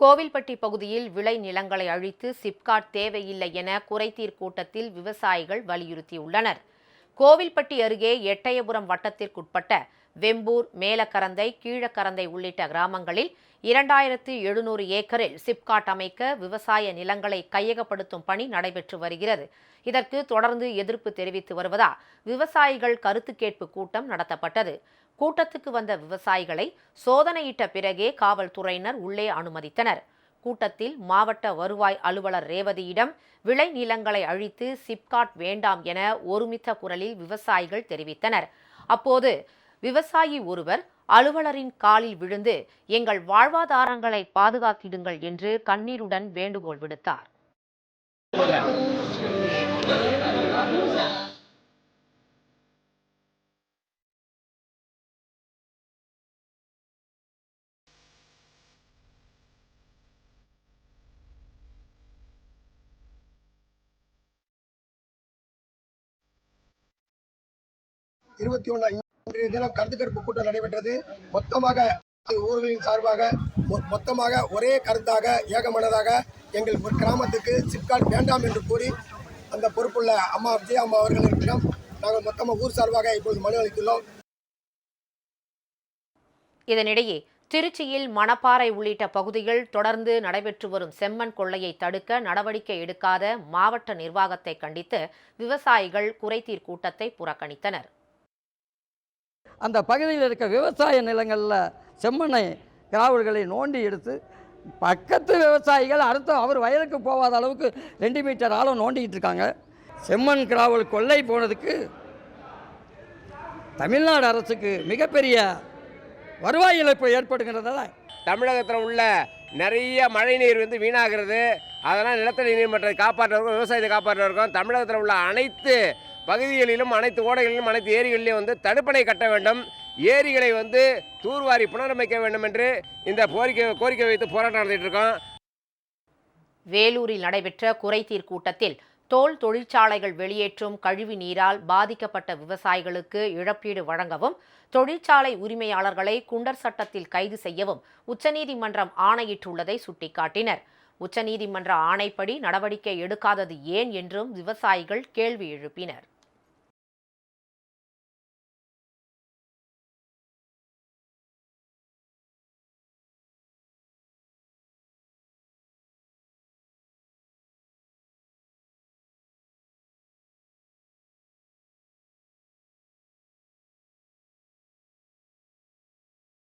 கோவில்பட்டி பகுதியில் விளை நிலங்களை அழித்து சிப்காட் தேவையில்லை என குறைதீர் கூட்டத்தில் விவசாயிகள் வலியுறுத்தியுள்ளனர். கோவில்பட்டி அருகே எட்டயபுரம் வட்டத்திற்குட்பட்ட வெம்பூர் மேலக்கரந்தை கீழக்கரந்தை உள்ளிட்ட கிராமங்களில் இரண்டாயிரத்து எழுநூறு ஏக்கரில் சிப்காட் அமைக்க விவசாய நிலங்களை கையகப்படுத்தும் பணி நடைபெற்று வருகிறது. இதற்கு தொடர்ந்து எதிர்ப்பு தெரிவித்து வருவதால் விவசாயிகள் கருத்து கேட்பு கூட்டம் நடத்தப்பட்டது. கூட்டத்துக்கு வந்த விவசாயிகளை சோதனையிட்ட பிறகே காவல்துறையினர் உள்ளே அனுமதித்தனர். கூட்டத்தில் மாவட்ட வருவாய் அலுவலர் ரேவதியிடம் விளை நிலங்களை அழித்து சிப்காட் வேண்டாம் என ஒருமித்த குரலில் விவசாயிகள் தெரிவித்தனர். அப்போது விவசாயி ஒருவர் அலுவலரின் காலில் விழுந்து எங்கள் வாழ்வாதாரங்களை பாதுகாத்திடுங்கள் என்று கண்ணீருடன் வேண்டுகோள் விடுத்தார். இருபத்தி ஒன்று இன்றைய தினம் கருத்துக்கெடுப்பு கூட்டம் நடைபெற்றது. மொத்தமாக ஊர்களின் சார்பாக மொத்தமாக ஒரே கருத்தாக ஏகமனதாக எங்கள் ஒரு கிராமத்துக்கு சிப்காட் வேண்டாம் என்று கூறி அந்த பொறுப்புள்ள அம்மா விஜயா அம்மா அவர்களிடம் நாங்கள் மொத்தமாக ஊர் சார்பாக இப்போது மனு அளித்துள்ளோம். இதனிடையே திருச்சியில் மணப்பாறை உள்ளிட்ட பகுதிகள் தொடர்ந்து நடைபெற்று வரும் செம்மண் கொள்ளையை தடுக்க நடவடிக்கை எடுக்காத மாவட்ட நிர்வாகத்தை கண்டித்து விவசாயிகள் குறைதீர் கூட்டத்தை புறக்கணித்தனர். அந்த பகுதியில் இருக்க விவசாய நிலங்களில் செம்மண்ணை கிராவல்களை நோண்டி எடுத்து பக்கத்து விவசாயிகள் அடுத்த அவர் வயலுக்கு போகாத அளவுக்கு ரெண்டு மீட்டர் ஆழம் நோண்டிக்கிட்டு இருக்காங்க. செம்மண் கிராவல் கொள்ளை போனதுக்கு தமிழ்நாடு அரசுக்கு மிகப்பெரிய வருவாய் இழப்பு ஏற்படுகிறதா தமிழகத்தில் உள்ள நிறைய மழை நீர் வந்து வீணாகிறது. அதனால் நிலத்தடி நீர் மற்றத்தை காப்பாற்றுறதுக்கும் விவசாயத்தை காப்பாற்றுறதுக்கும் தமிழகத்தில் உள்ள அனைத்து பகுதிகளிலும் அனைத்து ஓடைகளிலும் அனைத்து ஏரிகளிலும் வந்து தடுப்பணை கட்ட வேண்டும். ஏரிகளை வந்து தூர்வாரி புனரமைக்க வேண்டும் என்று இந்த கோரிக்கை கோரிக்கை வைத்து போராட்டம் நடத்திட்டு இருக்கோம் வேலூரில் நடைபெற்ற குறைதீர் கூட்டத்தில் தோல் தொழிற்சாலைகள் வெளியேற்றும் கழிவு நீரால் பாதிக்கப்பட்ட விவசாயிகளுக்கு இழப்பீடு வழங்கவும் தொழிற்சாலை உரிமையாளர்களை குண்டர் சட்டத்தில் கைது செய்யவும் உச்சநீதிமன்றம் ஆணையிட்டுள்ளதை சுட்டிக்காட்டினர். உச்சநீதிமன்ற ஆணைப்படி நடவடிக்கை எடுக்காதது ஏன் என்றும் விவசாயிகள் கேள்வி எழுப்பினர்.